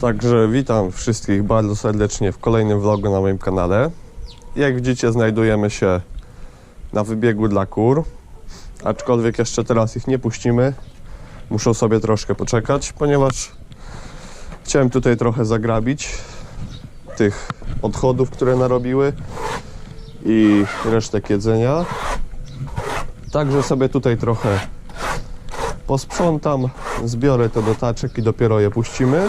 Także witam wszystkich bardzo serdecznie w kolejnym vlogu na moim kanale. Jak widzicie znajdujemy się na wybiegu dla kur, aczkolwiek jeszcze teraz ich nie puścimy. Muszą sobie troszkę poczekać, ponieważ chciałem tutaj trochę zagrabić tych odchodów, które narobiły i resztek jedzenia. Także sobie tutaj trochę posprzątam, zbiorę to do taczek i dopiero je puścimy.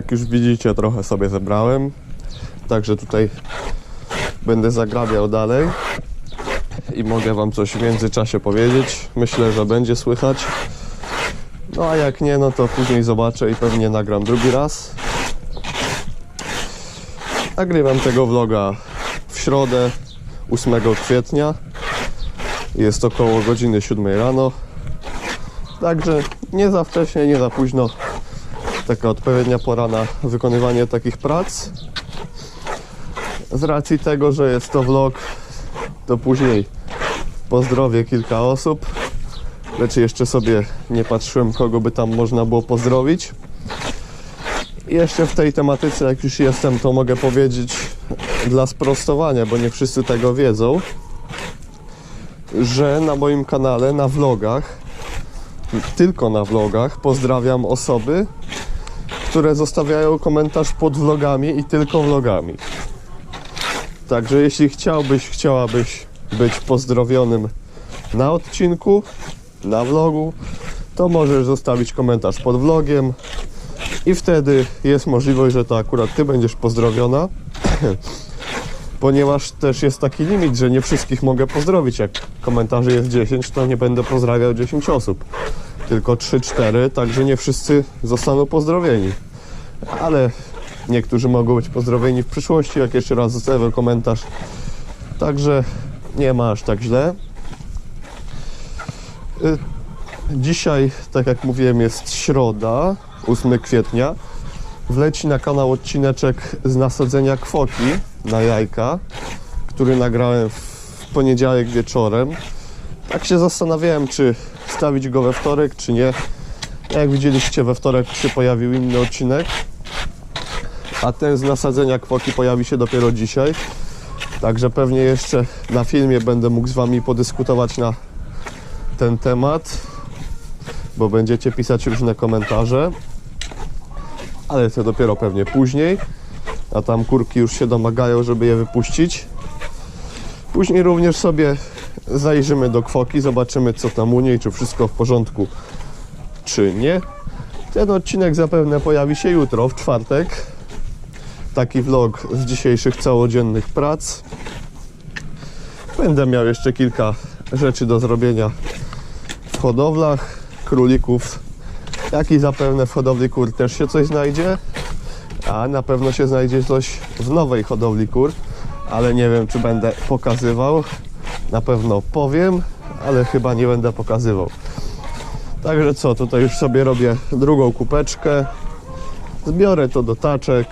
Jak już widzicie, trochę sobie zebrałem. Także tutaj będę zagrabiał dalej i mogę Wam coś w międzyczasie powiedzieć. Myślę, że będzie słychać. No a jak nie, no to później zobaczę i pewnie nagram drugi raz. Nagrywam tego vloga w środę 8 kwietnia. Jest około godziny 7 rano. Także nie za wcześnie, nie za późno. Taka odpowiednia pora na wykonywanie takich prac. Z racji tego, że jest to vlog, to później pozdrowię kilka osób. Lecz jeszcze sobie nie patrzyłem, kogo by tam można było pozdrowić. Jeszcze w tej tematyce, jak już jestem, to mogę powiedzieć dla sprostowania, bo nie wszyscy tego wiedzą, że na moim kanale, na vlogach, tylko na vlogach, pozdrawiam osoby, które zostawiają komentarz pod vlogami i tylko vlogami. Także jeśli chciałbyś, chciałabyś być pozdrowionym na odcinku, na vlogu, to możesz zostawić komentarz pod vlogiem i wtedy jest możliwość, że to akurat ty będziesz pozdrowiona. Ponieważ też jest taki limit, że nie wszystkich mogę pozdrowić. Jak komentarzy jest 10, to nie będę pozdrawiał 10 osób, tylko 3-4, także nie wszyscy zostaną pozdrowieni. Ale niektórzy mogą być pozdrowieni w przyszłości, jak jeszcze raz zostawię komentarz. Także nie ma aż tak źle. Y, Dzisiaj, tak jak mówiłem, jest środa, 8 kwietnia. Wleci na kanał odcineczek z nasadzenia kwoki na jajka, który nagrałem w poniedziałek wieczorem. Tak się zastanawiałem, czy stawić go we wtorek, czy nie. Jak widzieliście, we wtorek się pojawił inny odcinek, a ten z nasadzenia kwoki pojawi się dopiero dzisiaj. Także pewnie jeszcze na filmie będę mógł z Wami podyskutować na ten temat, bo będziecie pisać różne komentarze, ale to dopiero pewnie później, a tam kurki już się domagają, żeby je wypuścić. Później również sobie zajrzymy do kwoki, zobaczymy co tam u niej, czy wszystko w porządku, czy nie. Ten odcinek zapewne pojawi się jutro, w czwartek. Taki vlog z dzisiejszych całodziennych prac. Będę miał jeszcze kilka rzeczy do zrobienia w hodowlach królików, jak i zapewne w hodowli kur też się coś znajdzie, a na pewno się znajdzie coś w nowej hodowli kur, ale nie wiem czy będę pokazywał. Na pewno powiem, ale chyba nie będę pokazywał. Także co, tutaj już sobie robię drugą kupeczkę. Zbiorę to do taczek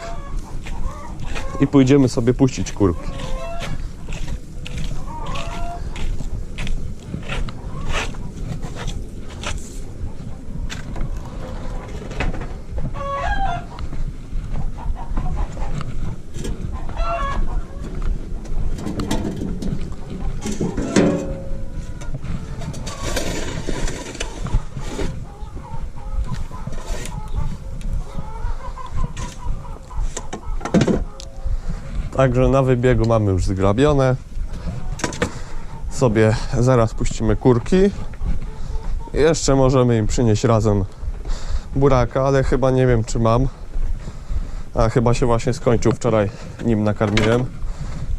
i pójdziemy sobie puścić kurki. Także na wybiegu mamy już zgrabione. Sobie zaraz puścimy kurki. Jeszcze możemy im przynieść razem buraka, ale chyba nie wiem czy mam. A chyba się właśnie skończył wczoraj nim nakarmiłem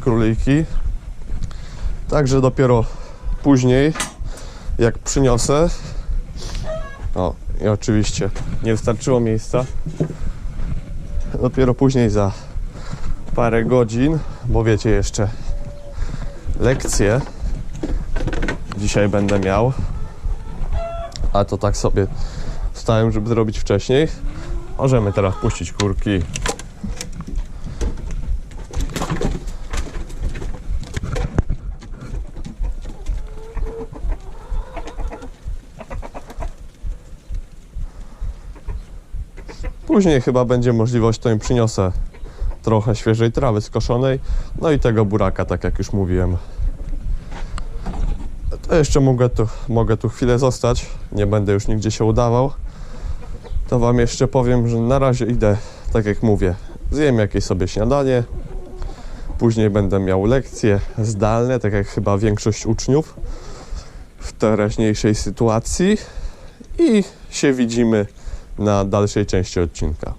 króliki. Także dopiero później jak przyniosę o i oczywiście nie wystarczyło miejsca dopiero później za parę godzin, bo wiecie jeszcze lekcje dzisiaj będę miał. A to tak sobie wstałem, żeby zrobić wcześniej. Możemy teraz puścić kurki. Później chyba będzie możliwość, to im przyniosę trochę świeżej trawy skoszonej, no i tego buraka, tak jak już mówiłem. To jeszcze mogę tu, mogę tu chwilę zostać, nie będę już nigdzie się udawał. To Wam jeszcze powiem, że na razie idę, tak jak mówię, zjem jakieś sobie śniadanie, później będę miał lekcje zdalne, tak jak chyba większość uczniów w teraźniejszej sytuacji i się widzimy na dalszej części odcinka.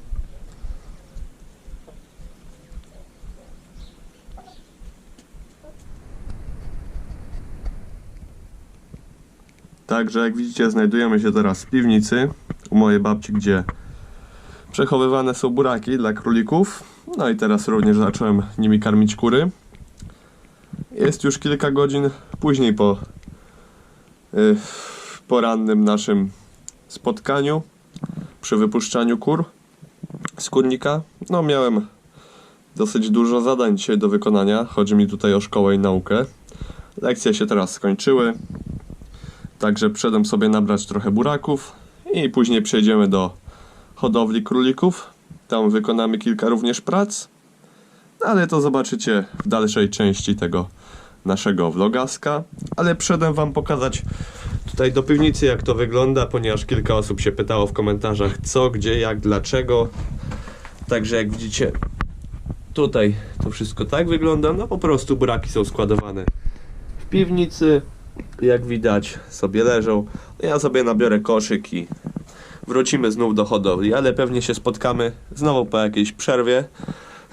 Także jak widzicie znajdujemy się teraz w piwnicy u mojej babci, gdzie przechowywane są buraki dla królików. No i teraz również zacząłem nimi karmić kury. Jest już kilka godzin później po y, porannym naszym spotkaniu przy wypuszczaniu kur z kurnika. No miałem dosyć dużo zadań dzisiaj do wykonania. Chodzi mi tutaj o szkołę i naukę. Lekcje się teraz skończyły. Także przedem sobie nabrać trochę buraków i później przejdziemy do hodowli królików. Tam wykonamy kilka również prac. Ale to zobaczycie w dalszej części tego naszego vlogaska. Ale przedem wam pokazać tutaj do piwnicy jak to wygląda, ponieważ kilka osób się pytało w komentarzach co, gdzie, jak, dlaczego. Także jak widzicie tutaj to wszystko tak wygląda. No po prostu buraki są składowane w piwnicy. Jak widać sobie leżą. No Ja sobie nabiorę koszyk i wrócimy znów do hodowli, ale pewnie się spotkamy znowu po jakiejś przerwie,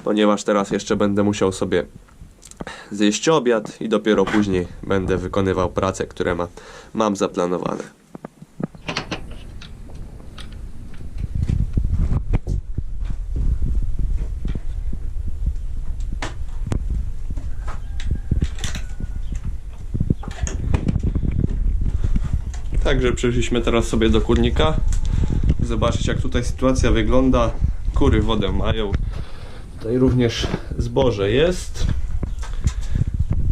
ponieważ teraz jeszcze będę musiał sobie zjeść obiad i dopiero później będę wykonywał prace, które ma, mam zaplanowane. Także przyszliśmy teraz sobie do kurnika. Zobaczyć jak tutaj sytuacja wygląda. Kury wodę mają. Tutaj również zboże jest.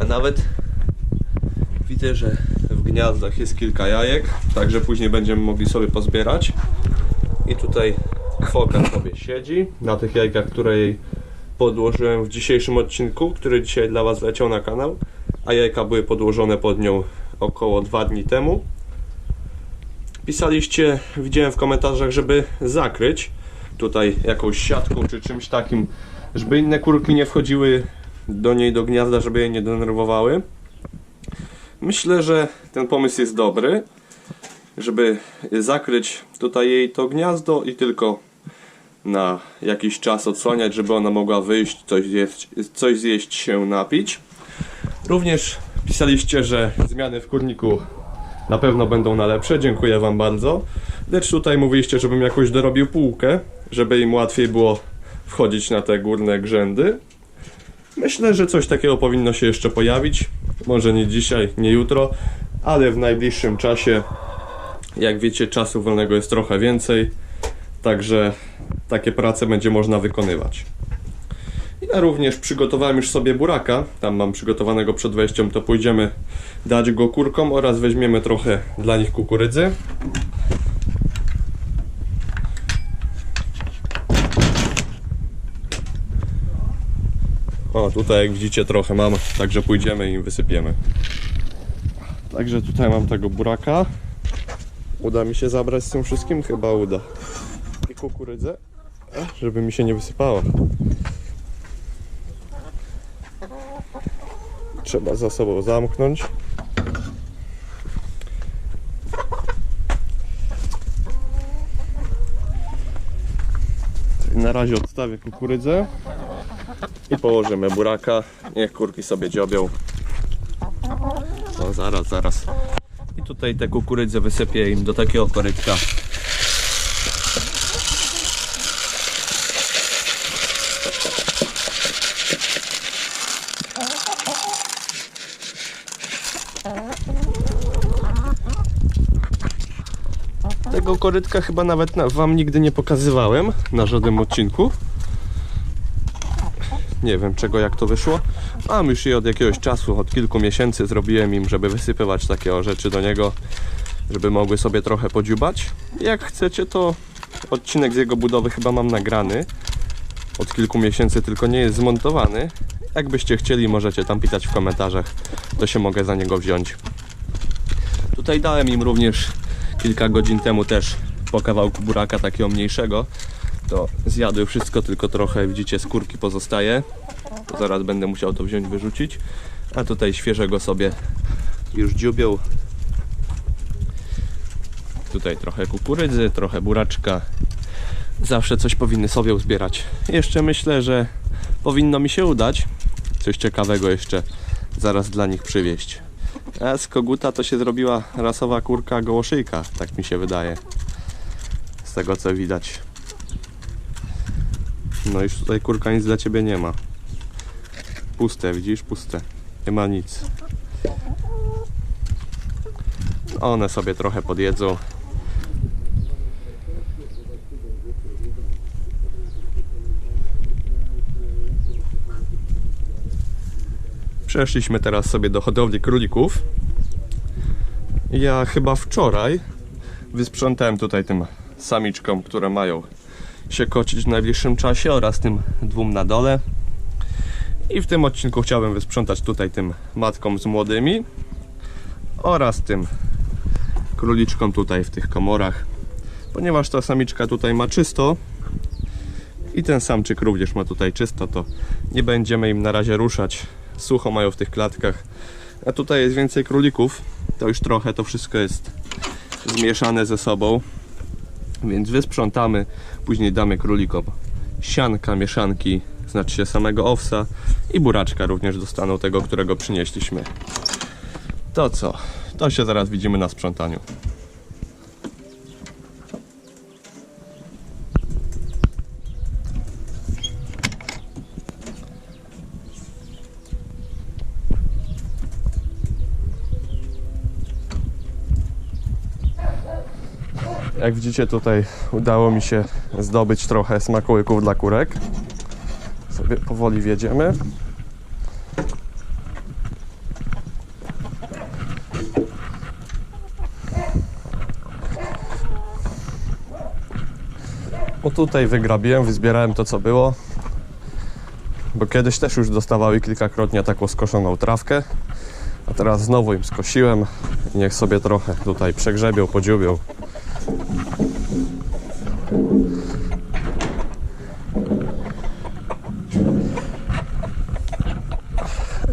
A nawet widzę, że w gniazdach jest kilka jajek. Także później będziemy mogli sobie pozbierać. I tutaj foka sobie siedzi na tych jajkach, które jej podłożyłem w dzisiejszym odcinku, który dzisiaj dla Was leciał na kanał. A jajka były podłożone pod nią około dwa dni temu. Pisaliście, widziałem w komentarzach, żeby zakryć tutaj jakąś siatką czy czymś takim, żeby inne kurki nie wchodziły do niej do gniazda, żeby jej nie denerwowały. Myślę, że ten pomysł jest dobry, żeby zakryć tutaj jej to gniazdo i tylko na jakiś czas odsłaniać, żeby ona mogła wyjść, coś zjeść, coś zjeść się napić. Również pisaliście, że zmiany w kurniku na pewno będą na lepsze, dziękuję Wam bardzo. Lecz tutaj mówiliście, żebym jakoś dorobił półkę, żeby im łatwiej było wchodzić na te górne grzędy. Myślę, że coś takiego powinno się jeszcze pojawić. Może nie dzisiaj, nie jutro, ale w najbliższym czasie. Jak wiecie, czasu wolnego jest trochę więcej, także takie prace będzie można wykonywać. Ja również przygotowałem już sobie buraka. Tam mam przygotowanego przed wejściem, to pójdziemy dać go kurkom oraz weźmiemy trochę dla nich kukurydzy. O, tutaj jak widzicie trochę mam, także pójdziemy i wysypiemy. Także tutaj mam tego buraka. Uda mi się zabrać z tym wszystkim? Chyba uda. I kukurydzę, żeby mi się nie wysypała. Trzeba za sobą zamknąć. Na razie odstawię kukurydzę i położymy buraka. Niech kurki sobie dziobią. O, zaraz, zaraz. I tutaj te kukurydze wysypię im do takiego korytka. Tego korytka chyba nawet na, wam nigdy nie pokazywałem na żadnym odcinku. Nie wiem czego jak to wyszło. Mam już je od jakiegoś czasu, od kilku miesięcy zrobiłem im, żeby wysypywać takie rzeczy do niego, żeby mogły sobie trochę podziubać. Jak chcecie to Odcinek z jego budowy chyba mam nagrany od kilku miesięcy, tylko nie jest zmontowany. Jakbyście chcieli, możecie tam pisać w komentarzach, to się mogę za niego wziąć. Tutaj dałem im również kilka godzin temu też po kawałku buraka takiego mniejszego. To zjadły wszystko, tylko trochę widzicie skórki pozostaje. To zaraz będę musiał to wziąć, wyrzucić. A tutaj świeżego sobie już dziubią. Tutaj trochę kukurydzy, trochę buraczka. Zawsze coś powinny sobie uzbierać. Jeszcze myślę, że powinno mi się udać coś ciekawego jeszcze zaraz dla nich przywieźć. A z koguta to się zrobiła rasowa kurka gołoszyjka, tak mi się wydaje. Z tego co widać. No już tutaj kurka nic dla ciebie nie ma. Puste, widzisz? Puste. Nie ma nic. One sobie trochę podjedzą. Przeszliśmy teraz sobie do hodowli królików. Ja chyba wczoraj wysprzątałem tutaj tym samiczkom, które mają się kocić w najbliższym czasie oraz tym dwóm na dole. I w tym odcinku chciałbym wysprzątać tutaj tym matkom z młodymi oraz tym króliczkom tutaj w tych komorach. Ponieważ ta samiczka tutaj ma czysto i ten samczyk również ma tutaj czysto, to nie będziemy im na razie ruszać. Sucho mają w tych klatkach. A tutaj jest więcej królików. To już trochę to wszystko jest zmieszane ze sobą. Więc wysprzątamy, później damy królikom sianka, mieszanki, znaczy się samego owsa i buraczka również dostaną tego, którego przynieśliśmy. To co? To się zaraz widzimy na sprzątaniu. Jak widzicie tutaj udało mi się zdobyć trochę smakołyków dla kurek. Sobie powoli wjedziemy. Bo tutaj wygrabiłem, wyzbierałem to co było. Bo kiedyś też już dostawały kilkakrotnie taką skoszoną trawkę. A teraz znowu im skosiłem. Niech sobie trochę tutaj przegrzebią, podziubią.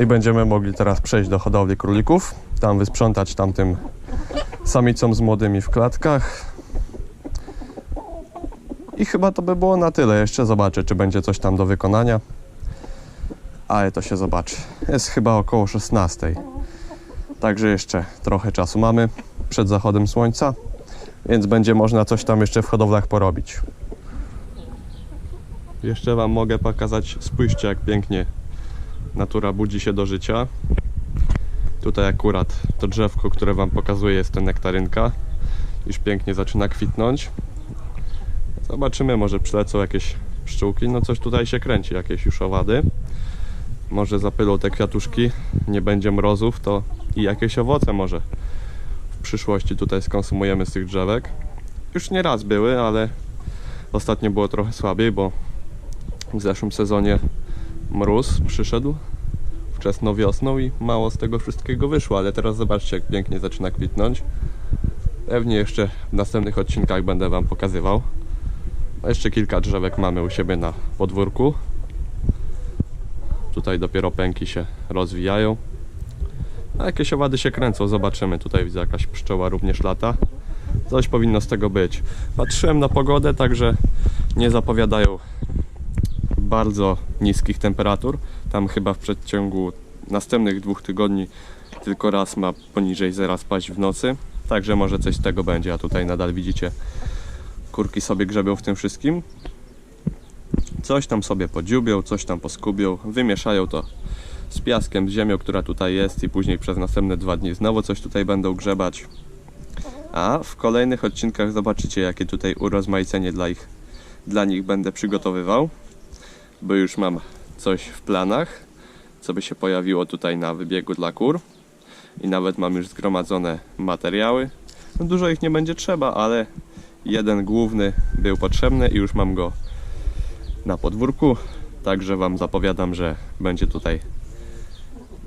I będziemy mogli teraz przejść do hodowli królików. Tam wysprzątać tamtym samicom z młodymi w klatkach. I chyba to by było na tyle. Jeszcze zobaczę, czy będzie coś tam do wykonania. Ale to się zobaczy. Jest chyba około 16. Także jeszcze trochę czasu mamy przed zachodem słońca, więc będzie można coś tam jeszcze w hodowlach porobić. Jeszcze Wam mogę pokazać, spójrzcie jak pięknie natura budzi się do życia. Tutaj akurat to drzewko, które Wam pokazuję jest to nektarynka. Już pięknie zaczyna kwitnąć. Zobaczymy, może przylecą jakieś pszczółki. No coś tutaj się kręci, jakieś już owady. Może zapylą te kwiatuszki, nie będzie mrozów, to i jakieś owoce może w przyszłości tutaj skonsumujemy z tych drzewek. Już nie raz były, ale ostatnio było trochę słabiej, bo w zeszłym sezonie mróz przyszedł wczesną wiosną i mało z tego wszystkiego wyszło, ale teraz zobaczcie jak pięknie zaczyna kwitnąć. Pewnie jeszcze w następnych odcinkach będę Wam pokazywał. A jeszcze kilka drzewek mamy u siebie na podwórku. Tutaj dopiero pęki się rozwijają. A jakieś owady się kręcą, zobaczymy. Tutaj widzę jakaś pszczoła również lata. Coś powinno z tego być. Patrzyłem na pogodę, także nie zapowiadają bardzo niskich temperatur. Tam chyba w przeciągu następnych dwóch tygodni tylko raz ma poniżej zera spaść w nocy. Także może coś z tego będzie. A tutaj nadal widzicie kurki sobie grzebią w tym wszystkim. Coś tam sobie podziubią, coś tam poskubią, wymieszają to z piaskiem, z ziemią, która tutaj jest i później przez następne dwa dni znowu coś tutaj będą grzebać. A w kolejnych odcinkach zobaczycie jakie tutaj urozmaicenie dla, ich, dla nich będę przygotowywał, bo już mam coś w planach, co by się pojawiło tutaj na wybiegu dla kur i nawet mam już zgromadzone materiały. No dużo ich nie będzie trzeba, ale jeden główny był potrzebny i już mam go na podwórku. Także Wam zapowiadam, że będzie tutaj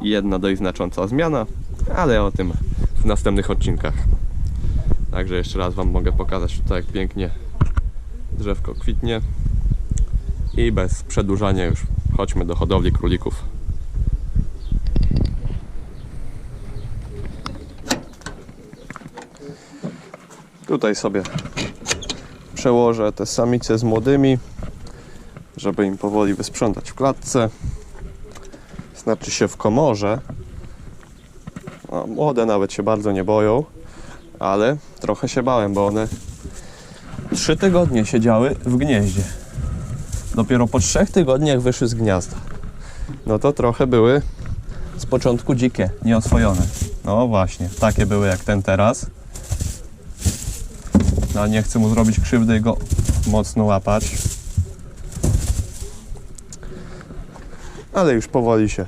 jedna dość znacząca zmiana, ale o tym w następnych odcinkach. Także jeszcze raz Wam mogę pokazać tutaj, jak pięknie drzewko kwitnie. I bez przedłużania już chodźmy do hodowli królików. Tutaj sobie przełożę te samice z młodymi, żeby im powoli wysprzątać w klatce. Znaczy się w komorze. No, młode nawet się bardzo nie boją, ale trochę się bałem, bo one trzy tygodnie siedziały w gnieździe. Dopiero po trzech tygodniach wyszły z gniazda. No to trochę były z początku dzikie, nieoswojone. No właśnie, takie były jak ten teraz. No nie chcę mu zrobić krzywdy i go mocno łapać. Ale już powoli się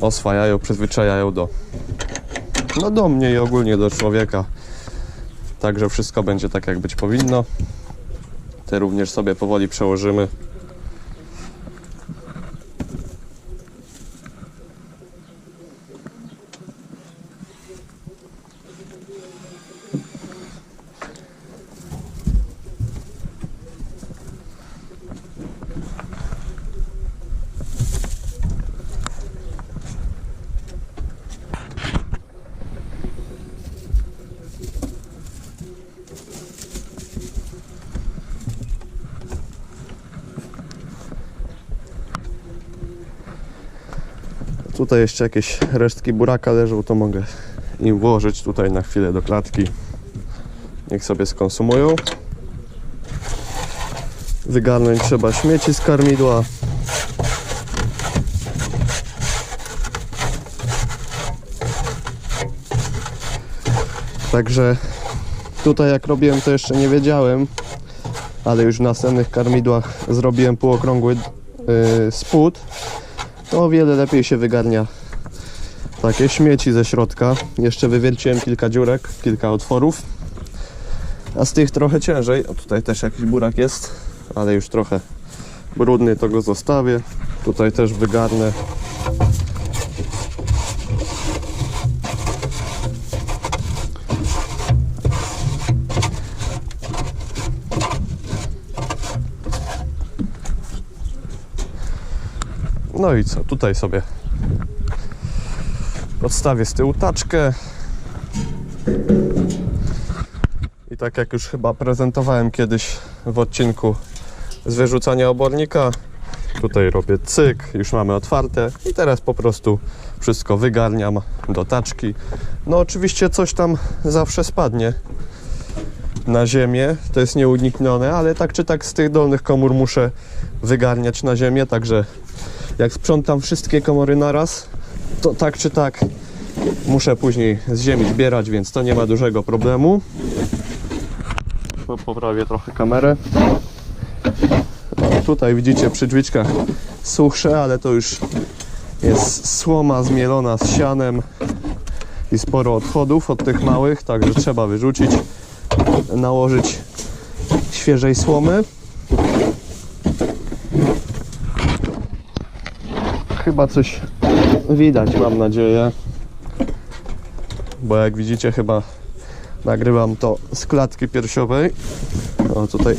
oswajają, przyzwyczajają do no do mnie i ogólnie do człowieka. Także wszystko będzie tak jak być powinno. Te również sobie powoli przełożymy. Tutaj jeszcze jakieś resztki buraka leżą, to mogę im włożyć tutaj na chwilę do klatki. Niech sobie skonsumują. Wygarnąć trzeba śmieci z karmidła. Także tutaj jak robiłem to jeszcze nie wiedziałem, ale już w następnych karmidłach zrobiłem półokrągły yy, spód to o wiele lepiej się wygarnia takie śmieci ze środka. Jeszcze wywierciłem kilka dziurek, kilka otworów. A z tych trochę ciężej. O, tutaj też jakiś burak jest, ale już trochę brudny, to go zostawię. Tutaj też wygarnę. No i co, tutaj sobie odstawię z tyłu taczkę. I tak jak już chyba prezentowałem kiedyś w odcinku z wyrzucania obornika, tutaj robię cyk, już mamy otwarte i teraz po prostu wszystko wygarniam do taczki. No oczywiście coś tam zawsze spadnie na ziemię, to jest nieuniknione, ale tak czy tak z tych dolnych komór muszę wygarniać na ziemię, także jak sprzątam wszystkie komory naraz, to tak czy tak muszę później z ziemi zbierać, więc to nie ma dużego problemu. Po- Poprawię trochę kamerę. Tutaj widzicie przy drzwiczkach suchsze, ale to już jest słoma zmielona z sianem i sporo odchodów od tych małych, także trzeba wyrzucić, nałożyć świeżej słomy. Chyba coś widać, mam nadzieję. Bo jak widzicie, chyba nagrywam to z klatki piersiowej. O, tutaj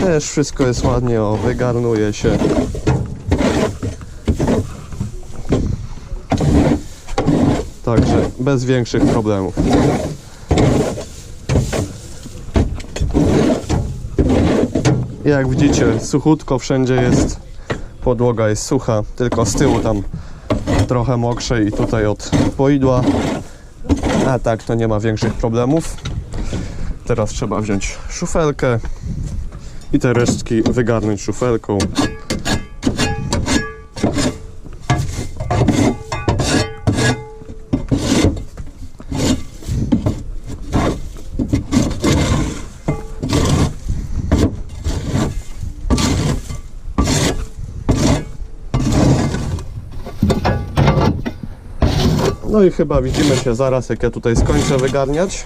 też wszystko jest ładnie, o, wygarnuje się. Także bez większych problemów. Jak widzicie, suchutko wszędzie jest podłoga jest sucha, tylko z tyłu tam trochę mokrzej i tutaj od poidła. A tak, to nie ma większych problemów. Teraz trzeba wziąć szufelkę i te resztki wygarnąć szufelką. No i chyba widzimy się zaraz, jak ja tutaj skończę wygarniać.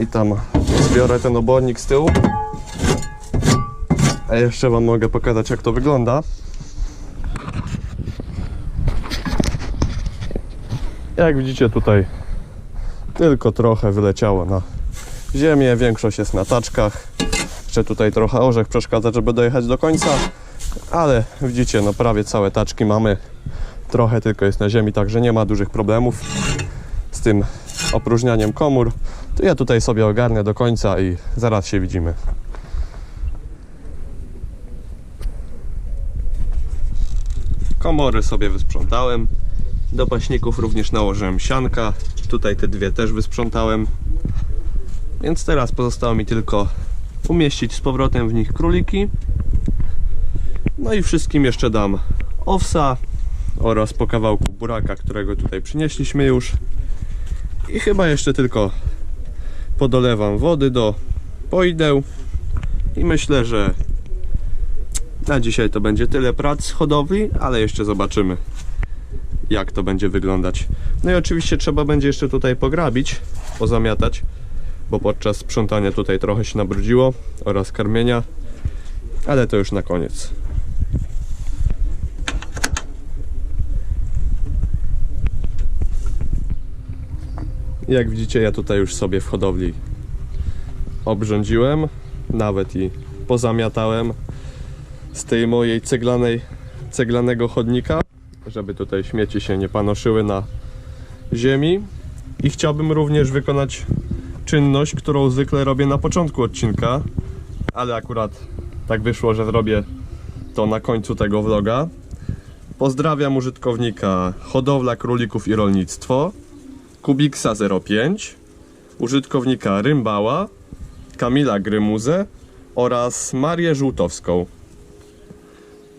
I tam zbiorę ten obornik z tyłu. A jeszcze Wam mogę pokazać jak to wygląda. Jak widzicie tutaj tylko trochę wyleciało na ziemię, większość jest na taczkach. Jeszcze tutaj trochę orzech przeszkadza, żeby dojechać do końca, ale widzicie, no prawie całe taczki mamy. Trochę tylko jest na ziemi, także nie ma dużych problemów z tym opróżnianiem komór. To ja tutaj sobie ogarnę do końca i zaraz się widzimy. Komory sobie wysprzątałem. Do paśników również nałożyłem sianka. Tutaj te dwie też wysprzątałem. Więc teraz pozostało mi tylko umieścić z powrotem w nich króliki. No i wszystkim jeszcze dam owsa oraz po kawałku buraka, którego tutaj przynieśliśmy już. I chyba jeszcze tylko podolewam wody do poideł. I myślę, że na dzisiaj to będzie tyle prac hodowli, ale jeszcze zobaczymy jak to będzie wyglądać. No i oczywiście trzeba będzie jeszcze tutaj pograbić, pozamiatać, bo podczas sprzątania tutaj trochę się nabrudziło oraz karmienia, ale to już na koniec. Jak widzicie, ja tutaj już sobie w hodowli obrządziłem, nawet i pozamiatałem z tej mojej ceglanej, ceglanego chodnika, żeby tutaj śmieci się nie panoszyły na ziemi. I chciałbym również wykonać czynność, którą zwykle robię na początku odcinka, ale akurat tak wyszło, że zrobię to na końcu tego vloga. Pozdrawiam użytkownika Hodowla Królików i Rolnictwo, Kubiksa 05, użytkownika Rymbała, Kamila Grymuzę oraz Marię Żółtowską.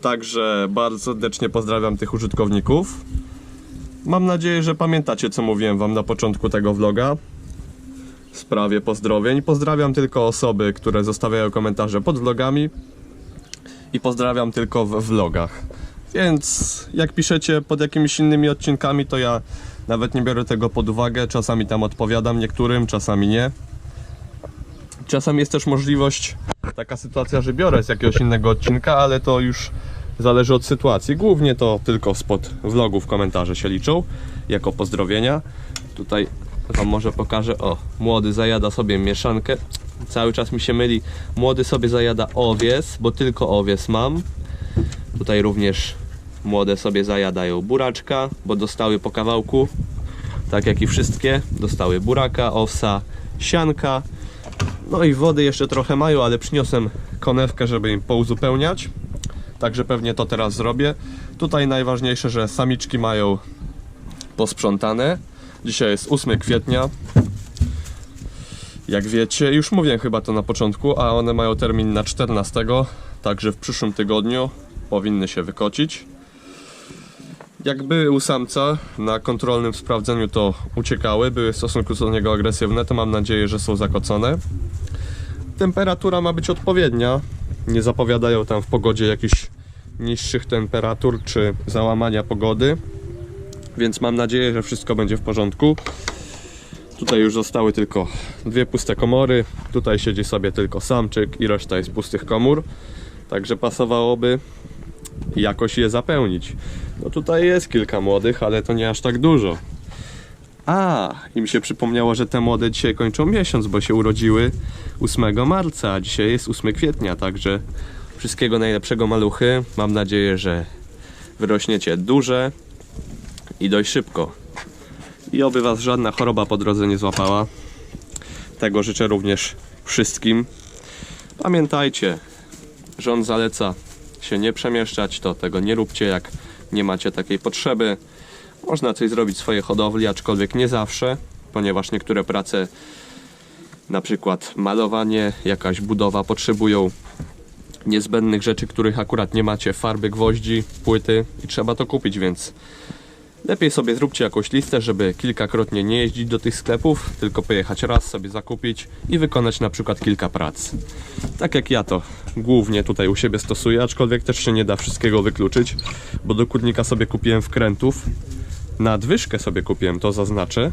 Także bardzo serdecznie pozdrawiam tych użytkowników. Mam nadzieję, że pamiętacie, co mówiłem Wam na początku tego vloga w sprawie pozdrowień. Pozdrawiam tylko osoby, które zostawiają komentarze pod vlogami i pozdrawiam tylko w vlogach. Więc jak piszecie pod jakimiś innymi odcinkami, to ja nawet nie biorę tego pod uwagę. Czasami tam odpowiadam niektórym, czasami nie. Czasami jest też możliwość, taka sytuacja, że biorę z jakiegoś innego odcinka, ale to już zależy od sytuacji. Głównie to tylko spod vlogów komentarze się liczą, jako pozdrowienia. Tutaj Wam może pokażę, o, młody zajada sobie mieszankę. Cały czas mi się myli, młody sobie zajada owies, bo tylko owies mam. Tutaj również młode sobie zajadają buraczka, bo dostały po kawałku, tak jak i wszystkie. Dostały buraka, owsa, sianka. No i wody jeszcze trochę mają, ale przyniosłem konewkę, żeby im pouzupełniać. Także pewnie to teraz zrobię. Tutaj najważniejsze, że samiczki mają posprzątane. Dzisiaj jest 8 kwietnia. Jak wiecie, już mówiłem chyba to na początku, a one mają termin na 14, także w przyszłym tygodniu powinny się wykocić. Jak były u samca na kontrolnym sprawdzeniu, to uciekały, były w stosunku do niego agresywne, to mam nadzieję, że są zakocone. Temperatura ma być odpowiednia. Nie zapowiadają tam w pogodzie jakichś niższych temperatur czy załamania pogody. Więc mam nadzieję, że wszystko będzie w porządku. Tutaj już zostały tylko dwie puste komory. Tutaj siedzi sobie tylko samczyk i reszta jest pustych komór. Także pasowałoby jakoś je zapełnić. No tutaj jest kilka młodych, ale to nie aż tak dużo. A, i mi się przypomniało, że te młode dzisiaj kończą miesiąc, bo się urodziły 8 marca, a dzisiaj jest 8 kwietnia, także wszystkiego najlepszego maluchy. Mam nadzieję, że wyrośniecie duże i dość szybko. I oby was żadna choroba po drodze nie złapała. Tego życzę również wszystkim. Pamiętajcie, rząd zaleca się nie przemieszczać, to tego nie róbcie, jak nie macie takiej potrzeby. Można coś zrobić w swojej hodowli, aczkolwiek nie zawsze, ponieważ niektóre prace, na przykład malowanie, jakaś budowa, potrzebują niezbędnych rzeczy, których akurat nie macie, farby, gwoździ, płyty i trzeba to kupić, więc lepiej sobie zróbcie jakąś listę, żeby kilkakrotnie nie jeździć do tych sklepów, tylko pojechać raz, sobie zakupić i wykonać na przykład kilka prac. Tak jak ja to głównie tutaj u siebie stosuję, aczkolwiek też się nie da wszystkiego wykluczyć, bo do kurnika sobie kupiłem wkrętów, nadwyżkę sobie kupiłem, to zaznaczę,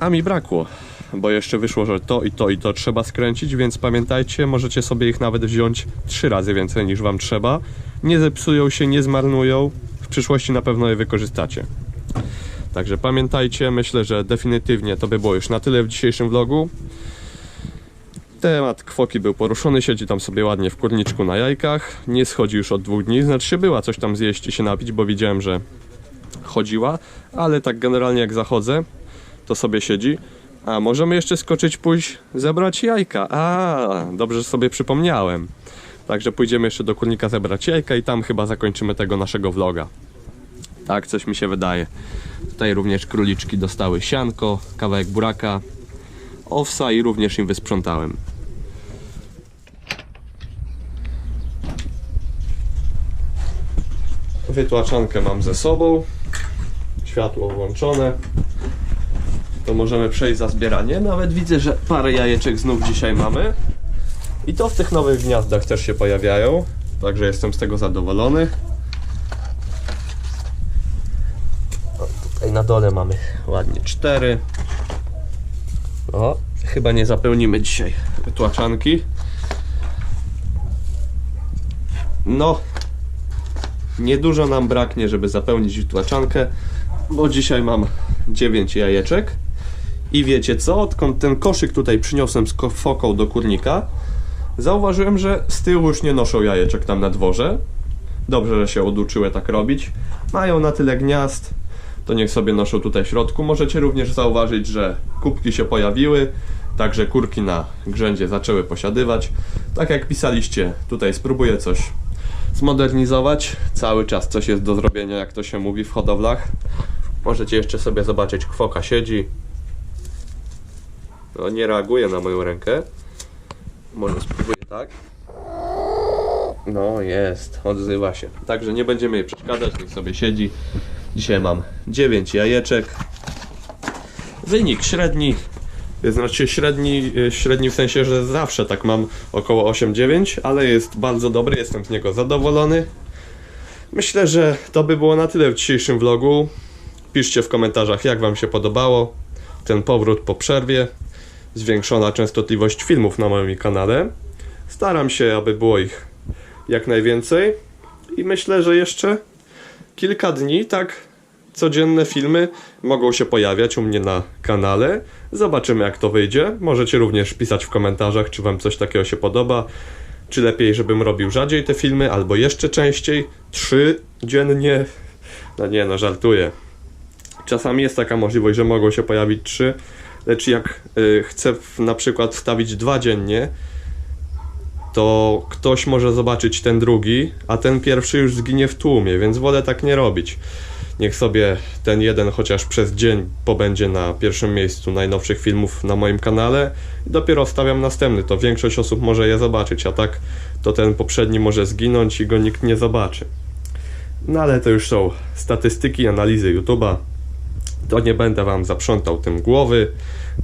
A mi brakło, bo jeszcze wyszło, że to i to i to trzeba skręcić, więc pamiętajcie, możecie sobie ich nawet wziąć trzy razy więcej niż wam trzeba. Nie zepsują się, nie zmarnują. Przyszłości na pewno je wykorzystacie. Także pamiętajcie, myślę, że definitywnie to by było już na tyle w dzisiejszym vlogu. Temat kwoki był poruszony, siedzi tam sobie ładnie w kurniczku na jajkach. Nie schodzi już od dwóch dni, znaczy była coś tam zjeść i się napić, bo widziałem, że chodziła, ale tak generalnie jak zachodzę, to sobie siedzi. A możemy jeszcze skoczyć, pójść, zebrać jajka. A, dobrze sobie przypomniałem. Także pójdziemy jeszcze do kurnika zebrać jajka i tam chyba zakończymy tego naszego vloga. Tak, coś mi się wydaje. Tutaj również króliczki dostały sianko, kawałek buraka, owsa i również im wysprzątałem. Wytłaczankę mam ze sobą. Światło włączone. To możemy przejść za zbieranie. Nawet widzę, że parę jajeczek znów dzisiaj mamy. I to w tych nowych gniazdach też się pojawiają. Także jestem z tego zadowolony. O, tutaj na dole mamy ładnie cztery. O, chyba nie zapełnimy dzisiaj wytłaczanki. No, niedużo nam braknie, żeby zapełnić wytłaczankę, bo dzisiaj mam 9 jajeczek. I wiecie co? Odkąd ten koszyk tutaj przyniosłem z foką do kurnika, zauważyłem, że z tyłu już nie noszą jajeczek tam na dworze. Dobrze, że się oduczyły tak robić. Mają na tyle gniazd, to niech sobie noszą tutaj w środku. Możecie również zauważyć, że kubki się pojawiły, także kurki na grzędzie zaczęły posiadywać. Tak jak pisaliście, tutaj spróbuję coś zmodernizować. Cały czas coś jest do zrobienia, jak to się mówi w hodowlach. Możecie jeszcze sobie zobaczyć, kwoka siedzi. No, nie reaguje na moją rękę. Może spróbuję tak. No jest, odzywa się. Także nie będziemy jej przeszkadzać, niech sobie siedzi. Dzisiaj mam 9 jajeczek. Wynik średni. Znaczy średni, y, średni w sensie, że zawsze tak mam około 8-9, ale jest bardzo dobry, jestem z niego zadowolony. Myślę, że to by było na tyle w dzisiejszym vlogu. Piszcie w komentarzach, jak Wam się podobało ten powrót po przerwie, zwiększona częstotliwość filmów na moim kanale. Staram się, aby było ich jak najwięcej i myślę, że jeszcze kilka dni tak codzienne filmy mogą się pojawiać u mnie na kanale. Zobaczymy jak to wyjdzie. Możecie również pisać w komentarzach, czy wam coś takiego się podoba. Czy lepiej, żebym robił rzadziej te filmy, albo jeszcze częściej, trzy dziennie. No nie, no żartuję. Czasami jest taka możliwość, że mogą się pojawić trzy, lecz jak y, chcę na przykład wstawić dwa dziennie, to ktoś może zobaczyć ten drugi, a ten pierwszy już zginie w tłumie, więc wolę tak nie robić. Niech sobie ten jeden chociaż przez dzień pobędzie na pierwszym miejscu najnowszych filmów na moim kanale i dopiero stawiam następny, to większość osób może je zobaczyć, a tak to ten poprzedni może zginąć i go nikt nie zobaczy. No ale to już są statystyki, analizy YouTube'a. To nie będę Wam zaprzątał tym głowy.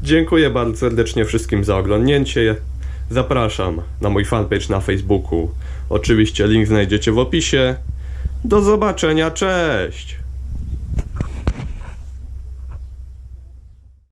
Dziękuję bardzo serdecznie wszystkim za oglądnięcie. Zapraszam na mój fanpage na Facebooku. Oczywiście link znajdziecie w opisie. Do zobaczenia, cześć!